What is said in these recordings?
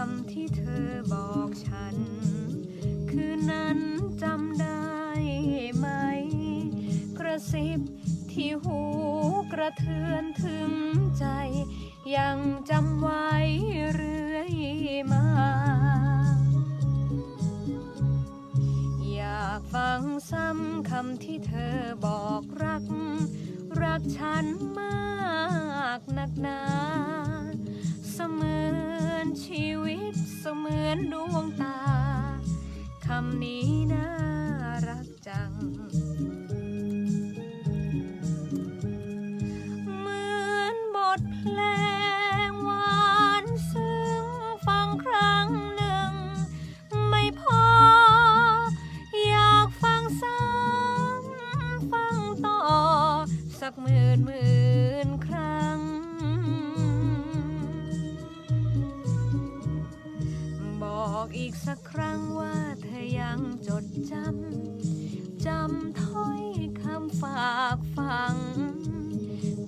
ำคำที่เธอบอกฉัน คืนนั้นจำได้ไหม กระซิบที่หูกระเทือนถึงใจ ยังจำไว้เรื่อยมา อยากฟังซ้ำคำที่เธอบอกรัก รักฉันมากนักหนา มือนชีวิตเสมือนดวงตาคำนี้นะ อกอีกสักครั้งว่าเธอยังจดจำ จำถ้อยคำฝากฟัง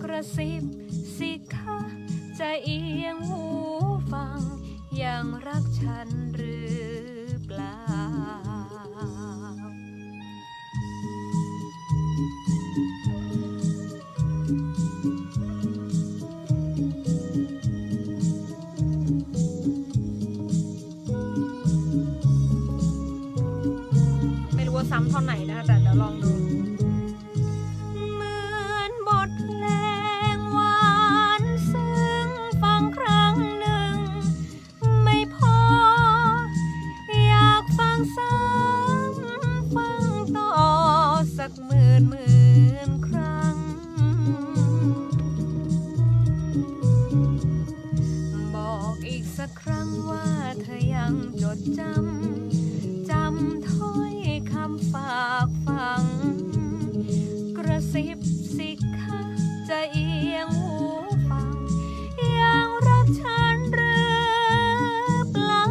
กระซิบสิคะจะเอียงหูฟัง ยังรักฉัน ซ้ำท่อนไหนนะคะแต่เดี๋ยวลองดูเหมือนบทเพลงหวานซึ้งฟังครั้งหนึ่ง ไม่พอ อยากฟังซ้ำฟังต่อสักหมื่นหมื่นครั้ง บอกอีกสักครั้งว่าเธอยังจดจำ สิคะจะเอียงหูฟัง ยังรักฉันหรือเปล่า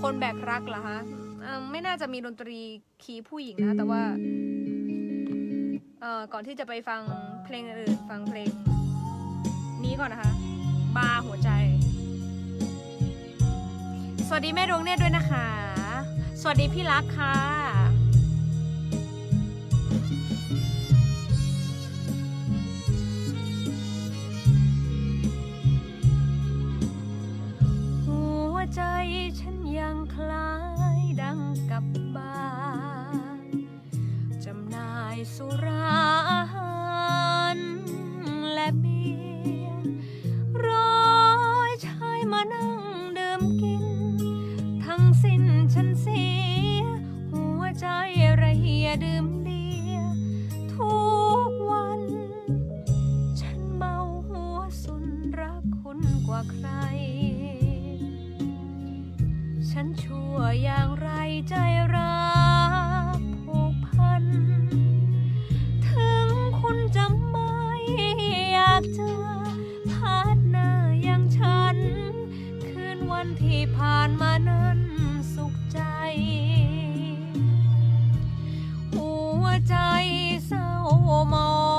คนแบกรักเหรอคะเอิ่มไม่น่าจะมีดนตรีคีย์ผู้หญิงนะ แต่ว่าเอ่อก่อนที่จะไปฟังเพลงอื่นฟังเพลง นี้ก่อนนะคะ บาร์หัวใจ วัสดีแม่ดวงเนตรด้วยนะคะ สวัสดีพี่รักค่ะ รักว่าใคร ฉันชั่วอย่างไรใจรักผูกพัน ถึงคุณจะไม่อยากเจอพาร์ทเนอร์อย่างฉัน คืนวันที่ผ่านมานั้นสุขใจ หัวใจเศร้าหมอง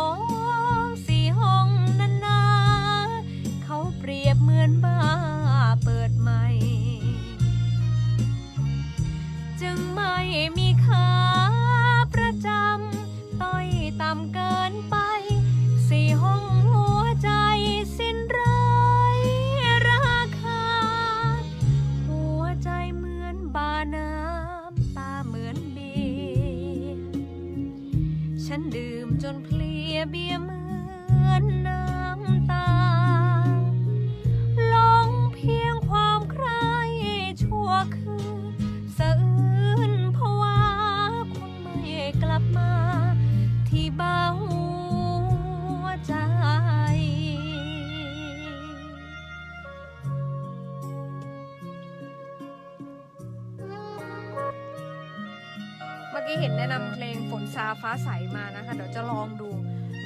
อกี้เห็นแนะนำเพลงฝนซาฟ้าใสมานะคะ เดี๋ยวจะลองดู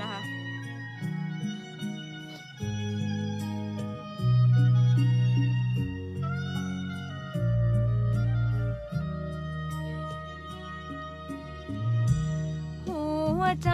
นะคะหัวใจ